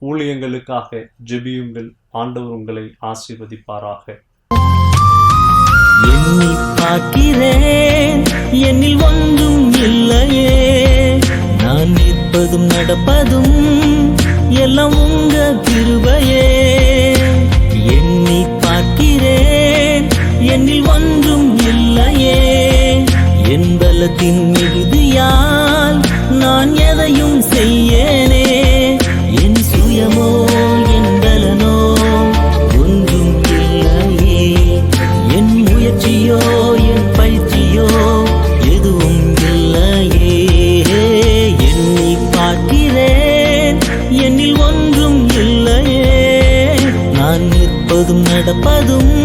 ஊழியங்களுக்காக ஜெபியுங்கள். ஆண்டவர் உங்களை ஆசீர்வதிப்பாராக. பார்க்கிறேன் என்னில் ஒன்றும் இல்லையே. நான் நிற்பதும் நடப்பதும் எல்லாம் உங்க கிருபையே. எண்ணி பார்க்கிறேன் என்னில் ஒன்றும் இல்லையே. என் பலத்தின் மிகுதியால் நான் எதையும் பார்ப்பதும்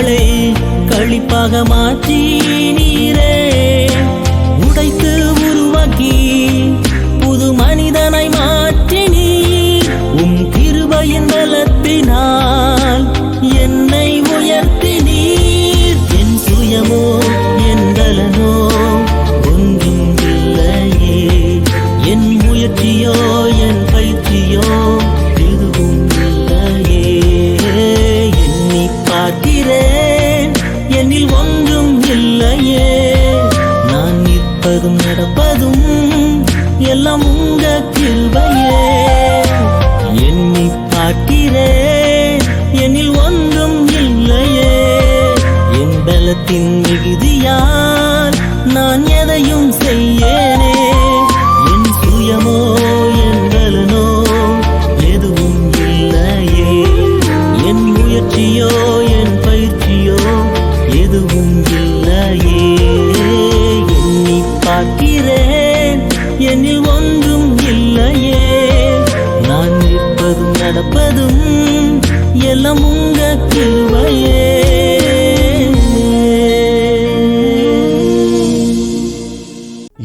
கவலைகளை கழிப்பாக மாற்றி நீரே. இருக்கிறே என்னில் ஒன்றும் இல்லையே. என் பலத்தின் மிகுதி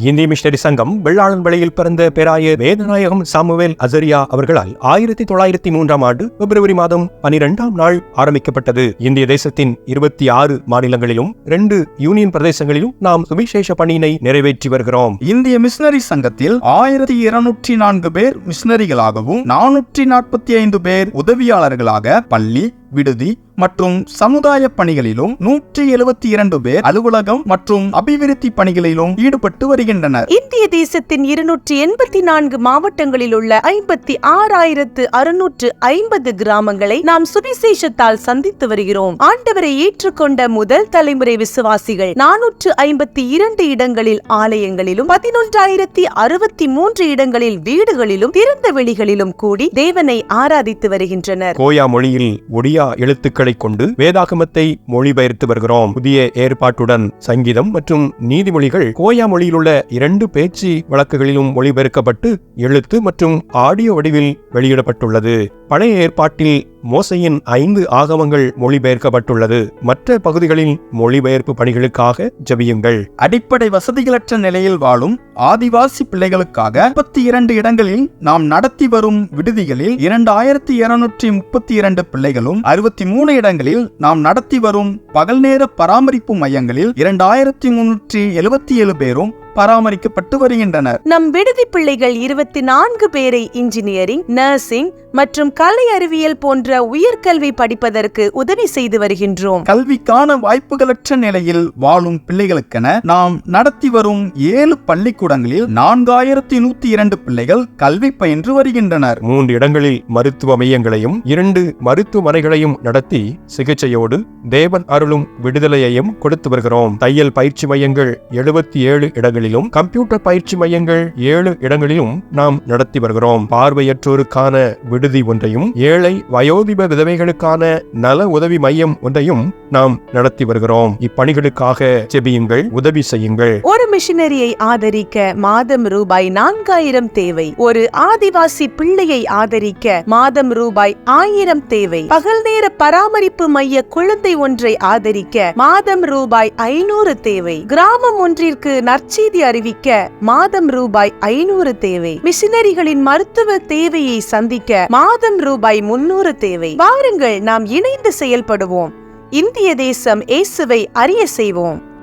இந்திய மிஷனரி சங்கம் வெள்ளாளன் வழியில் பிறந்த பேராய வேதநாயகம் சாமுவேல் அசரியா அவர்களால் ஆயிரத்தி தொள்ளாயிரத்தி மூன்றாம் ஆண்டு பிப்ரவரி மாதம் பனிரெண்டாம் நாள் ஆரம்பிக்கப்பட்டது. இந்திய தேசத்தின் இருபத்தி ஆறு மாநிலங்களிலும் ரெண்டு யூனியன் பிரதேசங்களிலும் நாம் சுவிசேஷ பணியினை நிறைவேற்றி வருகிறோம். இந்திய மிஷனரி சங்கத்தில் ஆயிரத்தி இருநூற்றி நான்கு பேர் மிஷனரிகளாகவும் நானூற்றி நாற்பத்தி ஐந்து பேர் உதவியாளர்களாக பள்ளி விடுதி மற்றும் சமுதாய பணிகளிலும் நூற்றி எழுபத்தி இரண்டு பேர் அலுவலகம் மற்றும் அபிவிருத்தி பணிகளிலும் ஈடுபட்டு வருகின்றனர். இந்திய தேசத்தின் இருநூற்றி எண்பத்தி நான்கு மாவட்டங்களில் உள்ள ஐம்பத்தி ஆறாயிரத்து அறுநூற்று ஐம்பது கிராமங்களை நாம் சுவிசேஷத்தால் சந்தித்து வருகிறோம். ஆண்டவரை ஏற்றுக்கொண்ட முதல் தலைமுறை விசுவாசிகள் நானூற்று ஐம்பத்தி இரண்டு இடங்களில் ஆலயங்களிலும் பதினொன்றாயிரத்தி அறுபத்தி மூன்று இடங்களில் வீடுகளிலும் திறந்த வெளிகளிலும் கூடி தேவனை ஆராதித்து வருகின்றனர். கோயா மொழியில் ஒடியா எழுத்துக்களை கொண்டு வேதாகமத்தை மொழிபெயர்த்து வருகிறோம். புதிய ஏற்பாட்டுடன் சங்கீதம் மற்றும் நீதிமொழிகள் கோயா மொழியிலுள்ள இரண்டு பேச்சு வழக்குகளிலும் மொழிபெயர்க்கப்பட்டு எழுத்து மற்றும் ஆடியோ வடிவில் வெளியிடப்பட்டுள்ளது. பழைய ஏற்பாட்டில் மோசையின் ஐந்து ஆகமங்கள் மொழிபெயர்க்கப்பட்டுள்ளது. மற்ற பகுதிகளில் மொழிபெயர்ப்பு பணிகளுக்காக ஜெபியுங்கள். அடிப்படை வசதிகளற்ற நிலையில் வாழும் ஆதிவாசி பிள்ளைகளுக்காக முப்பத்தி இரண்டு இடங்களில் நாம் நடத்தி வரும் விடுதிகளில் இரண்டாயிரத்தி இருநூற்றி முப்பத்தி இரண்டு பிள்ளைகளும் அறுபத்தி மூணு இடங்களில் நாம் நடத்தி வரும் பகல் நேர பராமரிப்பு மையங்களில் இரண்டாயிரத்தி முன்னூற்றி எழுபத்தி ஏழு பேரும் பராமரிக்கப்பட்டு வருகின்றனர். நம் விடுதி பிள்ளைகள் இருபத்தி நான்கு பேரை இன்ஜினியரிங் நர்சிங் மற்றும் கலை அறிவியல் போன்ற உயர்கல்வி படிப்பதற்கு உதவி செய்து வருகின்றோம். கல்விக்கான வாய்ப்புகளற்ற நிலையில் வாழும் பிள்ளைகளுக்கென நாம் நடத்தி வரும் ஏழு பள்ளிக்கூடங்களில் நான்காயிரத்தி நூத்தி இரண்டு பிள்ளைகள் கல்வி பயின்று வருகின்றனர். மூன்று இடங்களில் மருத்துவ மையங்களையும் இரண்டு மருத்துவமனைகளையும் நடத்தி சிகிச்சையோடு தேவன் அருளும் விடுதலையையும் கொடுத்து வருகிறோம். தையல் பயிற்சி மையங்கள் எழுபத்தி ஏழு இடங்களிலும் கம்ப்யூட்டர் பயிற்சி மையங்கள் ஏழு இடங்களிலும் நாம் நடத்தி வருகிறோம். பார்வையற்றோருக்கான விடுதி ஒன்றையும் ஏழை வயோதிப விதவைகளுக்கான நல உதவி மையம் ஒன்றையும் நாம் நடத்தி வருகிறோம். இப்பணிகளுக்காக செபியுங்கள் உதவி செய்யுங்கள். ஒரு மிஷினரியை ஆதரிக்க மாதம் ரூபாய் நான்காயிரம் தேவை. ஒரு ஆதிவாசி பிள்ளையை ஆதரிக்க மாதம் ரூபாய் ஆயிரம் தேவை. பகல் நேர பராமரிப்பு மைய குழந்தை ஒன்றை ஆதரிக்க மாதம் ரூபாய் ஐநூறு தேவை. கிராமம் ஒன்றிற்கு நற்செய்தி அறிவிக்க மாதம் ரூபாய் ஐநூறு தேவை. மிஷினரிகளின் மருத்துவ தேவையை சந்திக்க மாதம் ரூபாய் முன்னூறு தேவை. வாருங்கள் நாம் இணைந்து செயல்படுவோம். இந்திய தேசம் இயேசுவை அறிய செய்வோம்.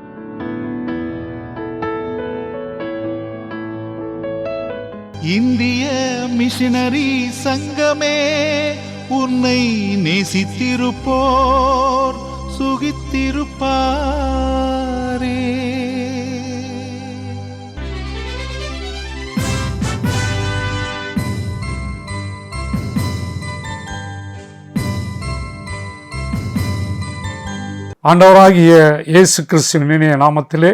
இந்திய மிஷினரி சங்கமே உன்னை நேசித்திருப்போர் சுகித்திருப்பாரே. ஆண்டவராகிய இயேசு கிறிஸ்துவின் இனிய நாமத்திலே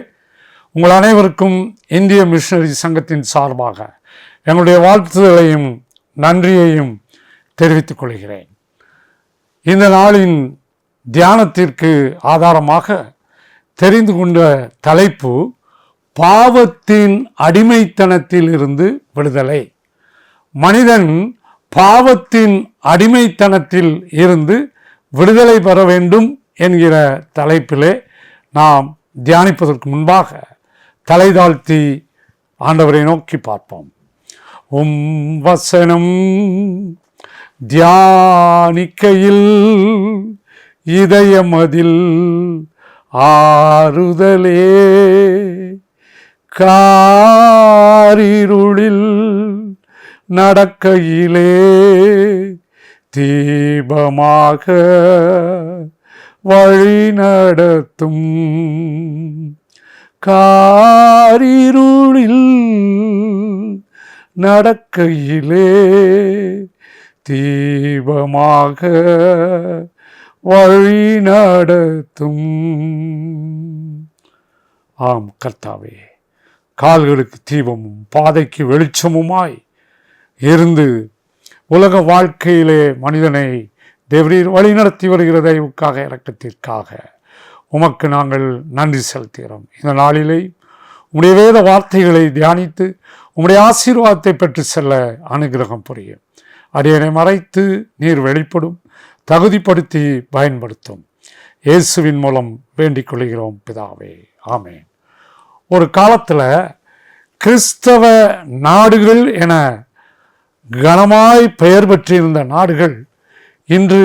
உங்கள் அனைவருக்கும் இந்திய மிஷனரி சங்கத்தின் சார்பாக எங்களுடைய வாழ்த்துதலையும் நன்றியையும் தெரிவித்துக் கொள்கிறேன். இந்த நாளின் தியானத்திற்கு ஆதாரமாக தெரிந்து கொண்ட தலைப்பு பாவத்தின் அடிமைத்தனத்தில் இருந்து விடுதலை. மனிதன் பாவத்தின் அடிமைத்தனத்தில் இருந்து விடுதலை பெற வேண்டும் என்கிற தலைப்பிலே நாம் தியானிப்பதற்கு முன்பாக தலை தாழ்த்தி ஆண்டவரை நோக்கி பார்ப்போம். உம் வசனம் தியானிக்கையில் இதயமதில் ஆறுதலே காரிருளில் நடக்கையிலே தீபமாக வழி நடத்தும் காரிருளில் நடக்கையிலே தீபமாக வழி நடத்தும் ஆம் கர்த்தாவே கால்களுக்கு தீபமும் பாதைக்கு வெளிச்சமுமாய் இருந்து உலக வாழ்க்கையிலே மனிதனை தேவரீர் வழிநடத்தி வருகிற தயவுக்காக இறக்கத்திற்காக உமக்கு நாங்கள் நன்றி செலுத்துகிறோம். இந்த நாளிலே உம்முடைய வேத வார்த்தைகளை தியானித்து உம்முடைய ஆசீர்வாதத்தை பெற்று செல்ல அனுகிரகம் புரியும். அடியனை மறைத்து நீர் வெளிப்படும் தகுதிப்படுத்தி பயன்படுத்தும். இயேசுவின் மூலம் வேண்டிக் கொள்கிறோம் பிதாவே. ஆமேன். ஒரு காலத்தில் கிறிஸ்தவ நாடுகள் என கனமாய் பெயர் பெற்றிருந்த நாடுகள் இன்று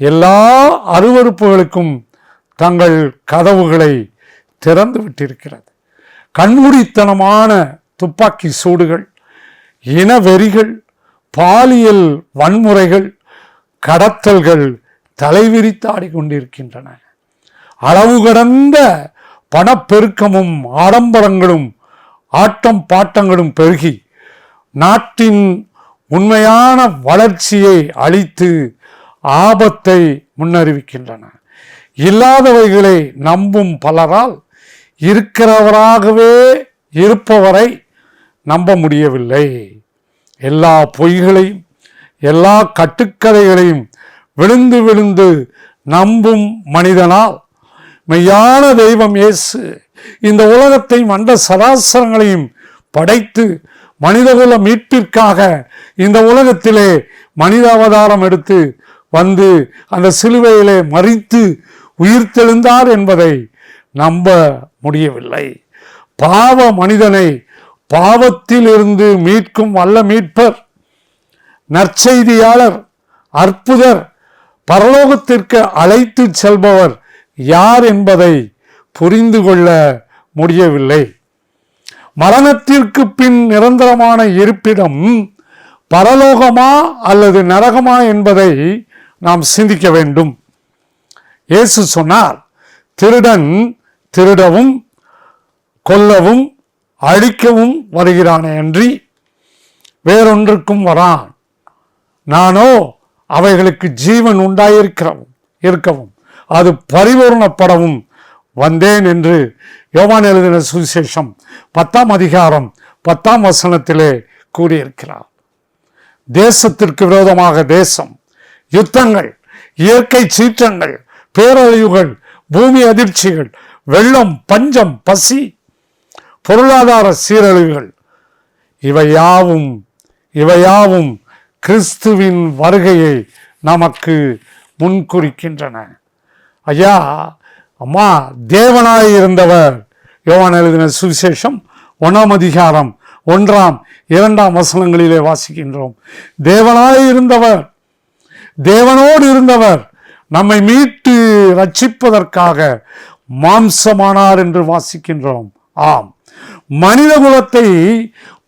எல்லா அருவருப்புகளுக்கும் தங்கள் கதவுகளை திறந்து விட்டிருக்கிறது. கண்மூடித்தனமான துப்பாக்கி சூடுகள் இனவெறிகள் பாலியல் வன்முறைகள் கடத்தல்கள் தலைவிரித்தாடி கொண்டிருக்கின்றன அளவு கடந்த பணப்பெருக்கமும் ஆடம்பரங்களும் ஆட்டம் பாட்டங்களும் பெருகி நாட்டின் உண்மையான வளர்ச்சியை அளித்து ஆபத்தை முன்னறிவிக்கின்றன. இல்லாதவைகளை நம்பும் பலரால் இருக்கிறவராகவே இருப்பவரை நம்ப முடியவில்லை. எல்லா பொய்களையும் எல்லா கட்டுக்கதைகளையும் விழுந்து விழுந்து நம்பும் மனிதனால் மெய்யான தெய்வம் இயேசு இந்த உலகத்தை மண்ட சராசரங்களையும் படைத்து மனிதகுல மீட்பிற்காக இந்த உலகத்திலே மனித அவதாரம் எடுத்து வந்து அந்த சிலுவையிலே மறித்து உயிர்த்தெழுந்தார் என்பதை நம்ப முடியவில்லை. பாவ மனிதனை பாவத்திலிருந்து மீட்கும் வல்ல மீட்பர் நற்செய்தியாளர் அற்புதர் பரலோகத்திற்கு அழைத்து செல்பவர் யார் என்பதை புரிந்து கொள்ள முடியவில்லை. மரணத்திற்கு பின் நிரந்தரமான இருப்பிடம் பரலோகமா அல்லது நரகமா என்பதை நாம் சிந்திக்க வேண்டும். இயேசு சொன்னார் திருடன் திருடவும் கொல்லவும் அழிக்கவும் வருகிறானே அன்றி வேறொன்றுக்கும் வரான். நானோ அவைகளுக்கு ஜீவன் உண்டாயிருக்கிறவும் இருக்கவும் அது பரிபூர்ணப்படவும் வந்தேன் என்று யோவான் எழுதின சுவிசேஷம் பத்தாம் அதிகாரம் பத்தாம் வசனத்திலே கூறியிருக்கிறார். தேசத்திற்கு விரோதமாக தேசம் யுத்தங்கள் இயற்கை சீற்றங்கள் பேரழிவுகள் பூமி அதிர்ச்சிகள் வெள்ளம் பஞ்சம் பசி பொருளாதார சீரழிவுகள். இவையாவும் இவையாவும் கிறிஸ்துவின் வருகையை நமக்கு முன்குறிக்கின்றன. ஐயா அம்மா தேவனாய் இருந்தவர். யோவான் எழுதின சுவிசேஷம் ஒன்றாம் அதிகாரம் ஒன்றாம் இரண்டாம் வசனங்களிலே வாசிக்கின்றோம். தேவனாய் இருந்தவர். தேவனோடு இருந்தவர் நம்மை மீட்டு ரட்சிப்பதற்காக மாம்சமானார் என்று வாசிக்கின்றோம். ஆம். மனித குலத்தை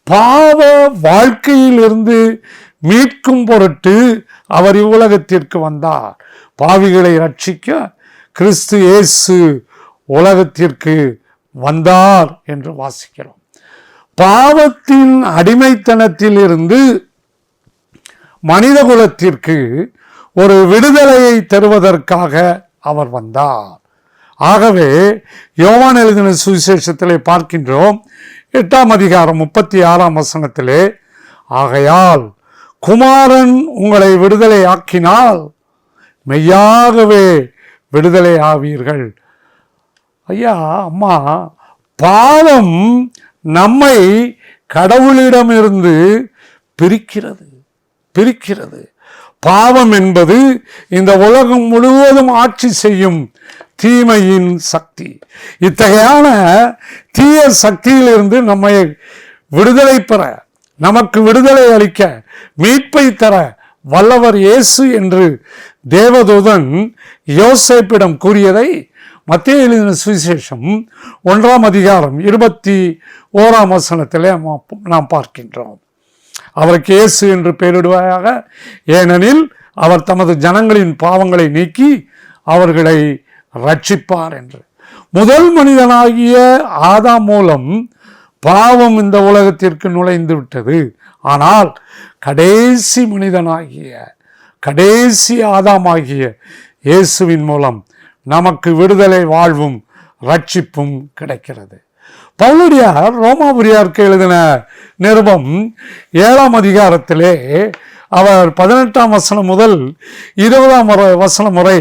பாவ வாழ்க்கையிலிருந்து மீட்கும் பொருட்டு அவர் இவ்வுலகத்திற்கு வந்தார். பாவிகளை ரட்சிக்க கிறிஸ்து இயேசு உலகத்திற்கு வந்தார் என்று வாசிக்கிறோம். பாவத்தின் அடிமைத்தனத்தில் இருந்து மனித குலத்திற்கு ஒரு விடுதலையை தருவதற்காக அவர் வந்தார். ஆகவே யோவான் எழுதின சுவிசேஷத்திலே பார்க்கின்றோம் எட்டாம் அதிகாரம் முப்பத்தி ஆறாம் வசனத்திலே ஆகையால் குமாரன் உங்களை விடுதலை ஆக்கினால் மெய்யாகவே விடுதலை ஆவீர்கள். ஐயா அம்மா பாவம் நம்மை கடவுளிடமிருந்து பிரிக்கிறது பிரிக்கிறது. பாவம் என்பது இந்த உலகம் முழுவதும் ஆட்சி செய்யும் தீமையின் சக்தி. இத்தகையான தீய சக்தியிலிருந்து நம்மை விடுதலை பெற நமக்கு விடுதலை அளிக்க மீட்பை தர வல்லவர் இயேசு என்று தேவதூதன் யோசேப்பிடம் கூறியதை மத்திய எழுதின சுவிசேஷம் ஒன்றாம் அதிகாரம் இருபத்தி ஓராம் வசனத்திலே நாம் நாம் பார்க்கின்றோம். அவருக்கு இயேசு என்று பெயரிடுவாயாக. ஏனெனில் அவர் தமது ஜனங்களின் பாவங்களை நீக்கி அவர்களை ரட்சிப்பார் என்று. முதல் மனிதனாகிய ஆதாம் மூலம் பாவம் இந்த உலகத்திற்கு நுழைந்து விட்டது. ஆனால் கடைசி மனிதனாகிய கடைசி ஆதாமாகிய இயேசுவின் மூலம் நமக்கு விடுதலை வாழ்வும் ரட்சிப்பும் கிடைக்கிறது. பவுலடியார் ரோமாபுரியாருக்கு எழுதின நிருபம் ஏழாம் அதிகாரத்திலே அவர் பதினெட்டாம் வசனம் முதல் இருபதாம் முறை வசனம் முறை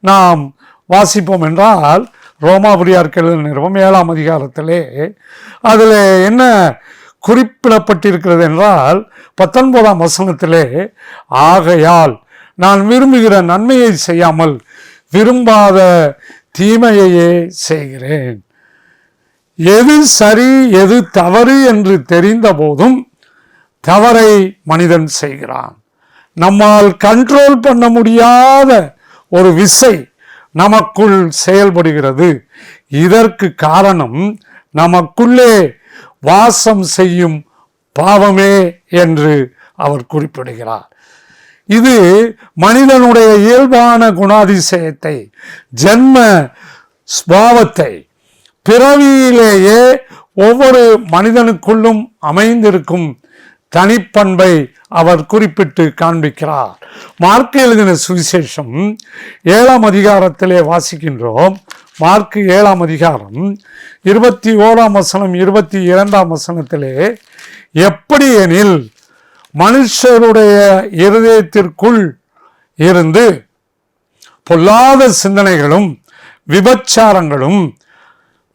நாம் வாசிப்போம் என்றால் ரோமாபுரியாருக்கு எழுதின நிருபம் ஏழாம் அதிகாரத்திலே அதில் என்ன குறிப்பிடப்பட்டிருக்கிறது என்றால் பத்தொன்பதாம் வசனத்திலே ஆகையால் நான் விரும்புகிற நன்மையை செய்யாமல் விரும்பாத தீமையையே செய்கிறேன். எது சரி எது தவறு என்று தெரிந்த போதும் தவறை மனிதன் செய்கிறான். நம்மால் கண்ட்ரோல் பண்ண முடியாத ஒரு விசை நமக்குள் செயல்படுகிறது. இதற்கு காரணம் நமக்குள்ளே வாசம் செய்யும் பாவமே என்று அவர் குறிப்பிடுகிறார். இது மனிதனுடைய இயல்பான குணாதிசயத்தை ஜென்ம ஸ்பாவத்தை பிறவியிலேயே ஒவ்வொரு மனிதனுக்குள்ளும் அமைந்திருக்கும் தனிப்பண்பை அவர் குறிப்பிட்டு காண்பிக்கிறார். மார்க் எழுதின சுவிசேஷம் ஏழாம் அதிகாரத்திலே வாசிக்கின்றோம். மார்க் ஏழாம் அதிகாரம் இருபத்தி ஓராம் வசனம் இருபத்தி இரண்டாம் வசனத்திலே எப்படி எனில் மனுஷருடைய இருதயத்திற்குள் இருந்து பொல்லாத சிந்தனைகளும் விபச்சாரங்களும்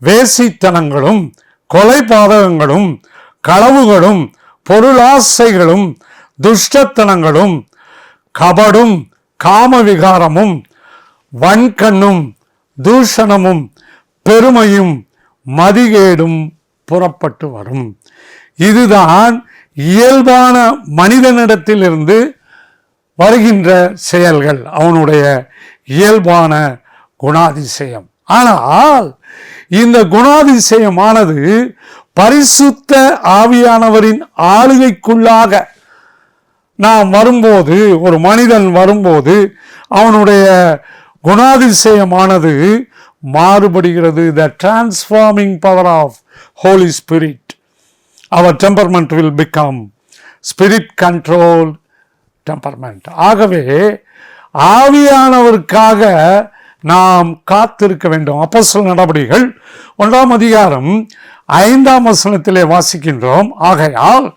வேசித்தனங்களும் கொலை பாதகங்களும் களவுகளும் பொருளாசைகளும் துஷ்டத்தனங்களும் கபடும் காமவிகாரமும் வன்கண்ணும் தூஷணமும் பெருமையும் மதிகேடும் புறப்பட்டு வரும். இதுதான் இயல்பான மனிதனிடத்திலிருந்து வருகின்ற செயல்கள். அவனுடைய இயல்பான குணாதிசயம். ஆனால் இந்த குணாதிசயமானது பரிசுத்த ஆவியானவரின் ஆளுகைக்குள்ளாக நாம் வரும்போது ஒரு மனிதன் வரும்போது அவனுடைய குணாதிசயமானது மாறுபடுகிறது. The transforming power of Holy Spirit our temperament will become spirit control temperament ஆகவே ஆவியானவருக்காக நாம் காத்திருக்க வேண்டும். அப்போஸ்தலர் நடவடிக்கைகள் ஒன்றாம் அதிகாரம் ஐந்தாம் வசனத்திலே வாசிக்கின்றோம். ஆகையால்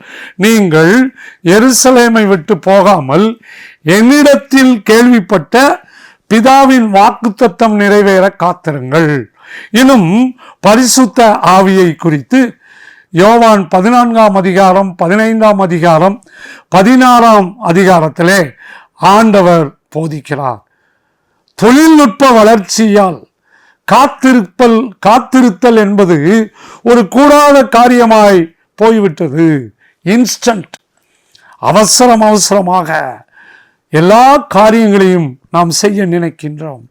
நீங்கள் எருசலேமை விட்டு போகாமல் என்னிடத்தில் கேள்விப்பட்ட பிதாவின் வாக்குத்தத்தம் நிறைவேற காத்திருங்கள். இன்னும் பரிசுத்த ஆவியை குறித்து யோவான் பதினான்காம் அதிகாரம் பதினைந்தாம் அதிகாரம் பதினாறாம் அதிகாரத்திலே ஆண்டவர் போதிக்கிறார். தொழில்நுட்ப வளர்ச்சியால் காத்திருப்பல் காத்திருத்தல் என்பது ஒரு கூடாத காரியமாய் போய்விட்டது. இன்ஸ்டன்ட் அவசரம் அவசரமாக எல்லா காரியங்களையும் நாம் செய்ய நினைக்கின்றோம்.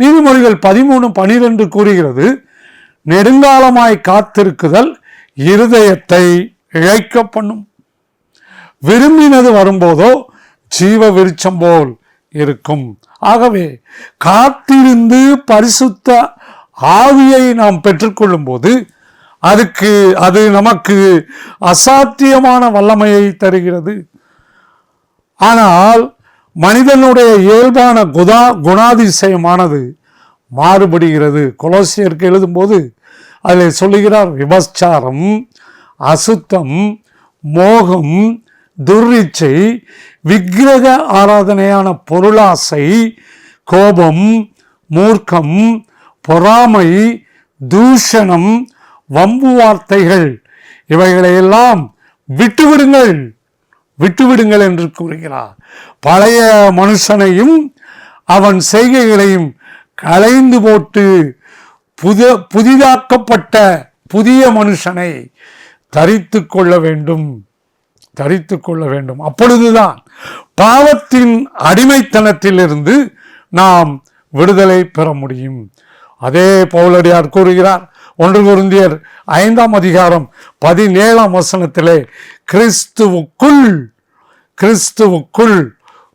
நீதிமொழிகள் பதிமூணு பனிரெண்டு கூறுகிறது நெடுங்காலமாய் காத்திருக்குதல் இருதயத்தை இழைக்க பண்ணும். விரும்பினது வரும்போதோ ஜீவ விருச்சம் போல் இருக்கும். ஆகவே காத்திருந்து பரிசுத்த ஆவியை நாம் பெற்றுக்கொள்ளும் போது அதுக்கு அது நமக்கு அசாத்தியமான வல்லமையை தருகிறது. ஆனால் மனிதனுடைய இயல்பான குதா குணாதிசயமானது மாறுபடுகிறது. கொலோசியருக்கு எழுதும்போது அதில் சொல்லுகிறார் விபச்சாரம் அசுத்தம் மோகம் துர்ரிச்சை விக்கிரக ஆராதனையான பொருளாசை கோபம் மூர்க்கம் பொறாமை தூஷணம் வம்பு வார்த்தைகள் இவைகளையெல்லாம் விட்டுவிடுங்கள். விட்டுவிடுங்கள் என்று கூறுகிறார். பழைய மனுஷனையும் அவன் செய்கைகளையும் களைந்து போட்டு புத புதிதாக்கப்பட்ட புதிய மனுஷனை தரித்து கொள்ள வேண்டும். தரித்து கொள்ள வேண்டும். அப்பொழுதுதான் பாவத்தின் அடிமைத்தனத்திலிருந்து நாம் விடுதலை பெற முடியும். அதே பவுலடியார் கூறுகிறார் ஒன்று குருந்தியர் ஐந்தாம் அதிகாரம் பதினேழாம் வசனத்திலே கிறிஸ்துவுக்குள் கிறிஸ்துவுக்குள்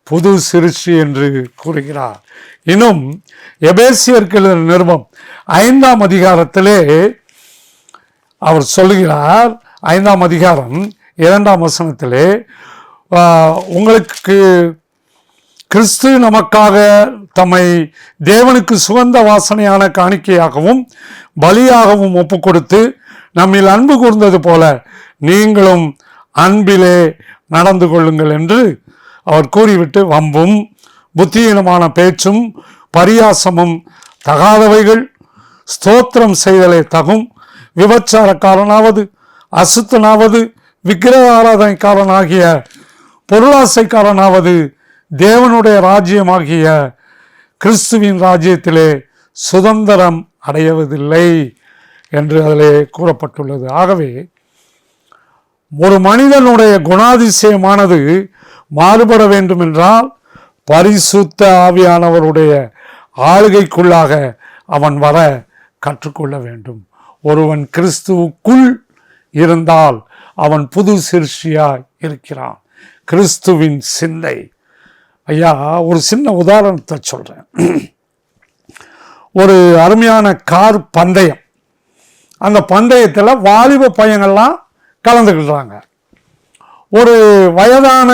புது சிருஷ்டி என்று கூறுகிறார். இன்னும் எபேசியர்கள் நிறுவம் ஐந்தாம் அதிகாரத்திலே அவர் சொல்லுகிறார் ஐந்தாம் அதிகாரம் இரண்டாம் வசனத்திலே உங்களுக்கு கிறிஸ்து நமக்காக தம்மை தேவனுக்கு சுகந்த வாசனையான காணிக்கையாகவும் பலியாகவும் ஒப்பு கொடுத்து நம்மில் அன்பு கூர்ந்தது போல நீங்களும் அன்பிலே நடந்து கொள்ளுங்கள் என்று அவர் கூறிவிட்டு வம்பும் புத்தியீனமான பேச்சும் பரியாசமும் தகாதவைகள் ஸ்தோத்திரம் செய்தலே தகும் விபச்சாரக்காரனாவது அசுத்தனாவது விக்கிரக ஆராதனைக்காரனாகிய பொருளாசைக்காரனாவது தேவனுடைய ராஜ்யமாகிய கிறிஸ்துவின் ராஜ்யத்திலே சுதந்திரம் அடையவதில்லை என்று அதிலே கூறப்பட்டுள்ளது. ஆகவே ஒரு மனிதனுடைய குணாதிசயமானது மாறுபட வேண்டும் என்றால் பரிசுத்த ஆவியானவருடைய ஆளுகைக்குள்ளாக அவன் வர கற்றுக்கொள்ள வேண்டும். ஒருவன் கிறிஸ்துவுக்குள் இருந்தால் அவன் புது சிருஷ்டியாய் இருக்கிறான். கிறிஸ்துவின் சிந்தை. ஐயா ஒரு சின்ன உதாரணத்தை சொல்கிறேன் ஒரு அருமையான கார் பந்தயம். அந்த பந்தயத்தில் வாலிப பையங்கள்லாம் கலந்துக்கிடுறாங்க ஒரு வயதான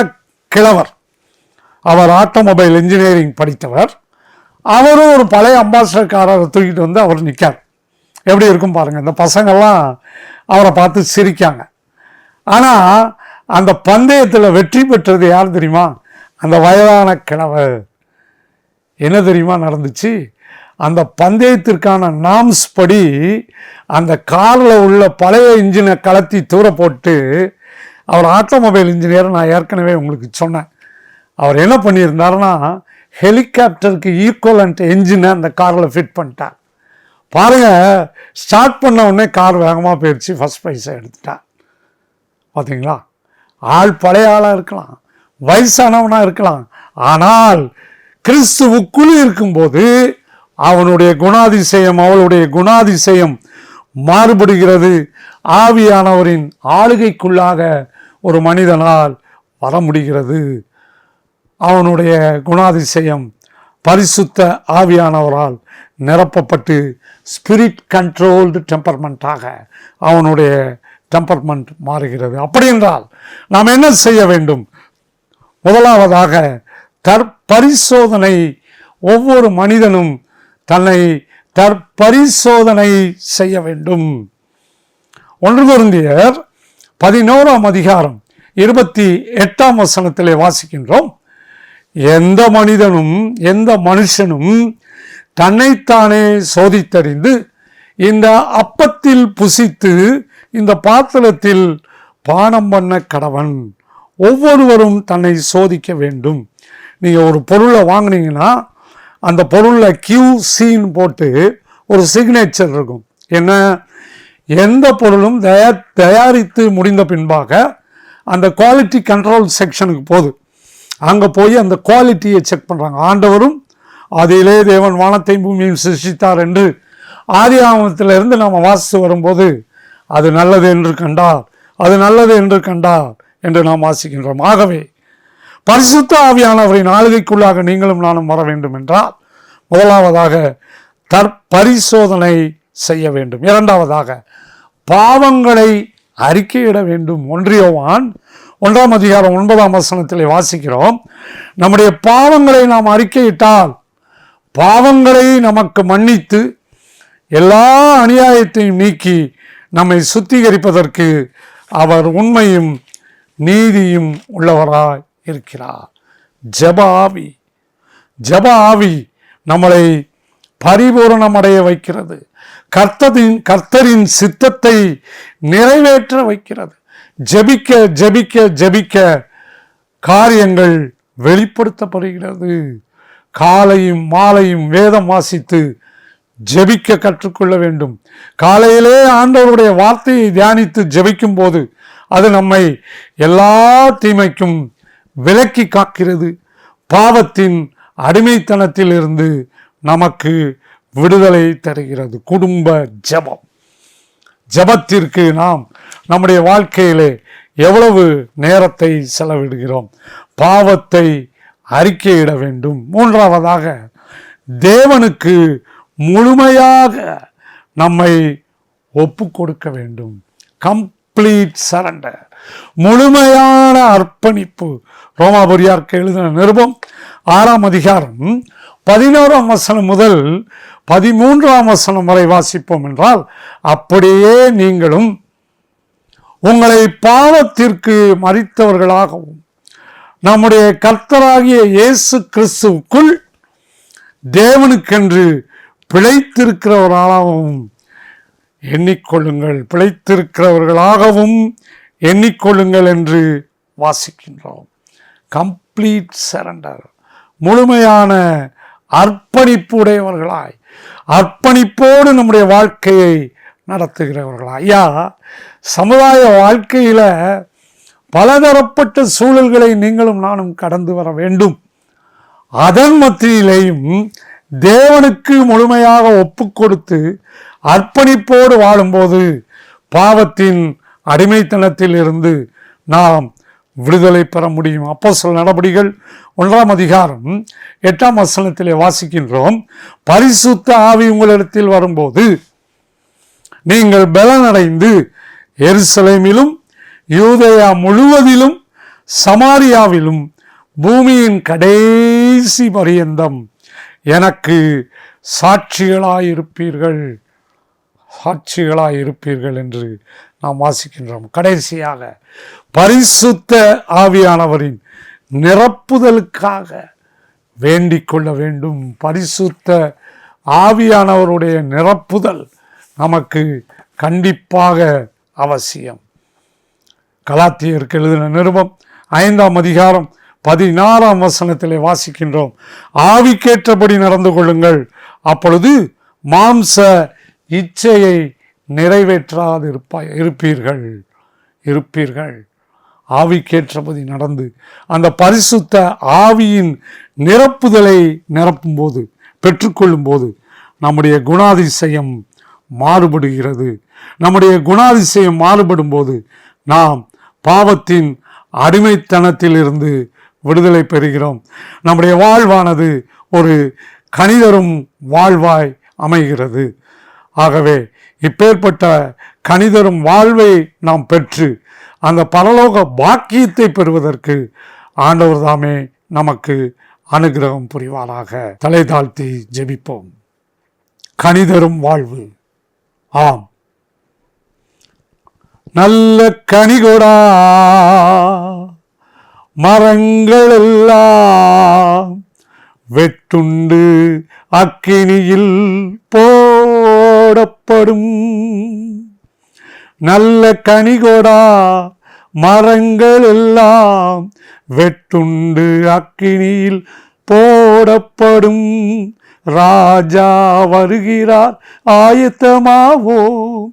கிழவர் அவர் ஆட்டோமொபைல் இன்ஜினியரிங் படித்தவர் அவரும் ஒரு பழைய அம்பாசிடர் காரரை தூக்கிட்டு வந்து அவர் நிற்கார் எப்படி இருக்கும் பாருங்கள் இந்த பசங்கள்லாம் அவரை பார்த்து சிரிக்காங்க. ஆனால் அந்த பந்தயத்தில் வெற்றி பெற்றது யார் தெரியுமா? அந்த வயதான கிழவர் என்ன தெரியுமா நடந்துச்சு? அந்த பந்தயத்திற்கான நாம்ஸ் படி அந்த காரில் உள்ள பழைய இன்ஜினை கலத்தி தூர போட்டு அவர் ஆட்டோமொபைல் இன்ஜினியர் நான் ஏற்கனவே உங்களுக்கு சொன்னேன். அவர் என்ன பண்ணியிருந்தாருன்னா ஹெலிகாப்டருக்கு ஈக்குவலண்ட் என்ஜினை அந்த காரில் ஃபிட் பண்ணிட்டார். பாருங்கள் ஸ்டார்ட் பண்ண உடனே கார் வேகமாக போயிடுச்சு ஃபர்ஸ்ட் ப்ரைஸை எடுத்துட்டான் பார்த்தீங்களா ஆள் பழைய ஆளாக இருக்கலாம் வயசானவனாக இருக்கலாம். ஆனால் கிறிஸ்துவுக்குள் இருக்கும்போது அவனுடைய குணாதிசயம் அவளுடைய குணாதிசயம் மாறுபடுகிறது. ஆவியானவரின் ஆளுகைக்குள்ளாக ஒரு மனிதனால் வர முடிகிறது. அவனுடைய குணாதிசயம் பரிசுத்த ஆவியானவரால் நிரப்பப்பட்டு ஸ்பிரிட் கண்ட்ரோல்டு டெம்பர்மெண்ட்டாக அவனுடைய டெம்பர்மெண்ட் மாறுகிறது. அப்படி என்றால் நாம் என்ன செய்ய வேண்டும்? முதலாவதாக தற்பரிசோதனை ஒவ்வொரு மனிதனும் தன்னை தற்பரிசோதனை செய்ய வேண்டும். ஒன்று குருந்தியர் பதினோராம் அதிகாரம் இருபத்தி எட்டாம் வசனத்திலே வாசிக்கின்றோம். எந்த மனிதனும் எந்த மனுஷனும் தன்னைத்தானே சோதித்தறிந்து இந்த அப்பத்தில் புசித்து இந்த பாத்திரத்தில் பானம் பண்ண கடவன் ஒவ்வொருவரும் தன்னை சோதிக்க வேண்டும். நீங்கள் ஒரு பொருளை வாங்குனீங்கன்னா அந்த பொருளில் கியூ சீன் போட்டு ஒரு சிக்னேச்சர் இருக்கும். என்ன? எந்த பொருளும் தயா தயாரித்து முடிந்த பின்பாக அந்த குவாலிட்டி கண்ட்ரோல் செக்ஷனுக்கு போகுது அங்கே போய் அந்த குவாலிட்டியை செக் பண்ணுறாங்க ஆண்டவரும் அதிலே தேவன் வானத்தையும் பூமியும் சிருஷ்டித்தார் என்று ஆதி ஆமத்திலிருந்து நாம் வாசித்து வரும்போது அது நல்லது என்று கண்டார் அது நல்லது என்று கண்டார் என்று நாம் வாசிக்கின்றோம். ஆகவே பரிசுத்த ஆவியானவரின் ஆளுகைக்குள்ளாக நீங்களும் நானும் வர வேண்டும் என்றால் முதலாவதாக தற்பரிசோதனை செய்ய வேண்டும். இரண்டாவதாக பாவங்களை அறிக்கையிட வேண்டும். ஒன்றியவான் ஒன்றாம் அதிகாரம் ஒன்பதாம் வசனத்தில் வாசிக்கிறோம். நம்முடைய பாவங்களை நாம் அறிக்கையிட்டால் பாவங்களை நமக்கு மன்னித்து எல்லா அநியாயத்தையும் நீக்கி நம்மை சுத்திகரிப்பதற்கு அவர் உண்மையும் நீதியும் உள்ளவராய் இருக்கிறார். ஜப ஆவி ஜப ஆவி நம்மளை பரிபூரணமடைய வைக்கிறது. கர்த்தரின் கர்த்தரின் சித்தத்தை நிறைவேற்ற வைக்கிறது. ஜெபிக்க ஜெபிக்க ஜெபிக்க காரியங்கள் வெளிப்படுத்தப்படுகிறது. காலையும் மாலையும் வேதம் வாசித்து ஜெபிக்க கற்றுக்கொள்ள வேண்டும். காலையிலே ஆண்டவருடைய வார்த்தையை தியானித்து ஜெபிக்கும் போது அது நம்மை எல்லா தீமைக்கும் விலக்கி காக்கிறது. பாவத்தின் அடிமைத்தனத்தில் இருந்து நமக்கு விடுதலை தருகிறது. குடும்ப ஜெபம். ஜெபத்திற்கு நாம் நம்முடைய வாழ்க்கையிலே எவ்வளவு நேரத்தை செலவிடுகிறோம். பாவத்தை அறிக்கையிட வேண்டும். மூன்றாவதாக தேவனுக்கு முழுமையாக நம்மை ஒப்பு கொடுக்க வேண்டும். கம்ப்ளீட் சரண்டர் முழுமையான அர்ப்பணிப்பு. ரோமாபுரியாருக்கு எழுதின நிருபம். ஆறாம் அதிகாரம் பதினோராம் வசனம் முதல் பதிமூன்றாம் வசனம் வரை வாசிப்போம் என்றால் அப்படியே நீங்களும் உங்களை பாவத்திற்கு மறித்தவர்களாகவும் நம்முடைய கர்த்தராகிய இயேசு கிறிஸ்துவுக்குள் தேவனுக்கென்று பிழைத்திருக்கிறவர்களாகவும் எண்ணிக்கொள்ளுங்கள். பிழைத்திருக்கிறவர்களாகவும் எண்ணிக்கொள்ளுங்கள் என்று வாசிக்கின்றோம். கம்ப்ளீட் சரண்டர் முழுமையான அர்ப்பணிப்பு உடையவர்களாய். அர்ப்பணிப்போடு நம்முடைய வாழ்க்கையை நடத்துகிறவர்களா ஐயா சமுதாய வாழ்க்கையில் பலதரப்பட்ட சூழல்களை நீங்களும் நானும் கடந்து வர வேண்டும். அதன் மத்தியிலேயும் தேவனுக்கு முழுமையாக ஒப்பு கொடுத்து அர்ப்பணிப்போடு வாழும்போது பாவத்தின் அடிமைத்தனத்தில் இருந்து நாம் விடுதலை பெற முடியும். அப்போ சில நடபடிகள் ஒன்றாம் அதிகாரம் எட்டாம் வசனத்திலே வாசிக்கின்றோம். பரிசுத்த ஆவி உங்களிடத்தில் வரும்போது நீங்கள் பலனடைந்து எருசலேமிலும் யூதயா முழுவதிலும் சமாரியாவிலும் பூமியின் கடைசி பரியந்தம் எனக்கு சாட்சிகளாயிருப்பீர்கள். சாட்சிகளாயிருப்பீர்கள் என்று நாம் வாசிக்கின்றோம். கடைசியாக பரிசுத்த ஆவியானவரின் நிரப்புதலுக்காக வேண்டிக் கொள்ள வேண்டும். பரிசுத்த ஆவியானவருடைய நிரப்புதல் நமக்கு கண்டிப்பாக அவசியம். கலாத்தியருக்கு எழுதின நிருபம் ஐந்தாம் அதிகாரம் பதினாறாம் வசனத்திலே வாசிக்கின்றோம். ஆவிக்கேற்றபடி நடந்து கொள்ளுங்கள். அப்பொழுது மாம்ச இச்சையை நிறைவேற்றாது இருப்பாய் இருப்பீர்கள். இருப்பீர்கள். ஆவிக்கேற்றபடி நடந்து. அந்த பரிசுத்த ஆவியின் நிரப்புதலை நிரப்பும்போது பெற்றுக்கொள்ளும்போது நம்முடைய குணாதிசயம் மாறுபடுகிறது. நம்முடைய குணாதிசயம் மாறுபடும் போது நாம் பாவத்தின் அடிமைத்தனத்திலிருந்து விடுதலை பெறுகிறோம். நம்முடைய வாழ்வானது ஒரு கணிதரும் வாழ்வாய் அமைகிறது. ஆகவே இப்பேற்பட்ட கணிதரும் வாழ்வை நாம் பெற்று அந்த பரலோக பாக்கியத்தை பெறுவதற்கு ஆண்டவர் தாமே நமக்கு அனுகிரகம் புரிவாராக. தலை தாழ்த்தி ஜெபிப்போம். கணிதரும் வாழ்வு. ஆம். நல்ல கனிகொடா மரங்கள் எல்லாம் வெட்டுண்டு அக்கினியில் போடப்படும். நல்ல கனிகொடா மரங்கள் எல்லாம் வெட்டுண்டு அக்கினியில் போடப்படும். ராஜா வருகிறார் ஆயத்தமாவோம்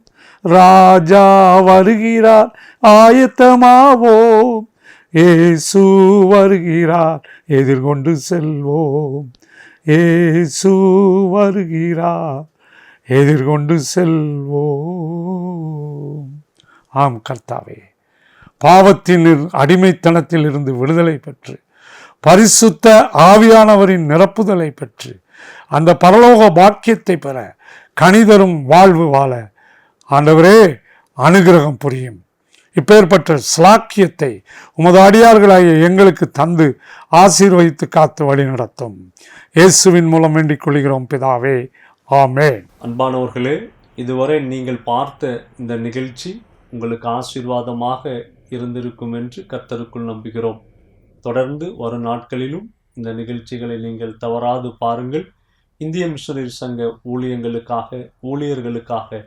ராஜா வருகிறார் ஆயத்தமாவோம் ஏசு வருகிறார் எதிர்கொண்டு செல்வோம். ஏசு வருகிறார் எதிர்கொண்டு செல்வோம். ஆம் கர்த்தாவே பாவத்தின் அடிமைத்தனத்தில் இருந்து விடுதலை பெற்று பரிசுத்த ஆவியானவரின் நிரப்புதலை பெற்று அந்த பரலோக பாக்கியத்தை பெற கணிதரும் வாழ்வு வாழ. ஆண்டவரே அனுகிரகம் புரியும். இப்பேற்பட்ட ஸ்லாக்கியத்தை உமது அடியார்களாகிய எங்களுக்கு தந்து ஆசீர்வதித்து காத்து வழி நடத்தும். இயேசுவின் மூலம் வேண்டிக் கொள்கிறோம் பிதாவே. ஆமே அன்பானவர்களே இதுவரை நீங்கள் பார்த்த இந்த நிகழ்ச்சி உங்களுக்கு ஆசீர்வாதமாக இருந்திருக்கும் என்று கர்த்தருக்குள் நம்புகிறோம். தொடர்ந்து வரும் நாட்களிலும் இந்த நிகழ்ச்சிகளை நீங்கள் தவறாது பாருங்கள். இந்திய மிஷனரி சங்க ஊழியங்களுக்காக ஊழியர்களுக்காக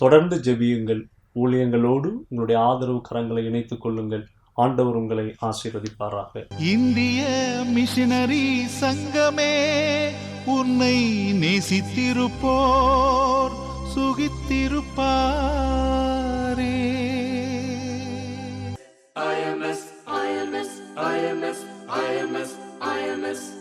தொடர்ந்து ஜெபியுங்கள். ஊழியங்களோடு உங்களுடைய ஆதரவு கரங்களை இணைத்துக் கொள்ளுங்கள். ஆண்டவர் உங்களை ஆசீர்வதிப்பாராக. இந்திய மிஷனரி சங்கமே உன்னை நேசித்திருப்போர் சுகித்திருப்பாரே. IMS, IMS, IMS, IMS, IMS.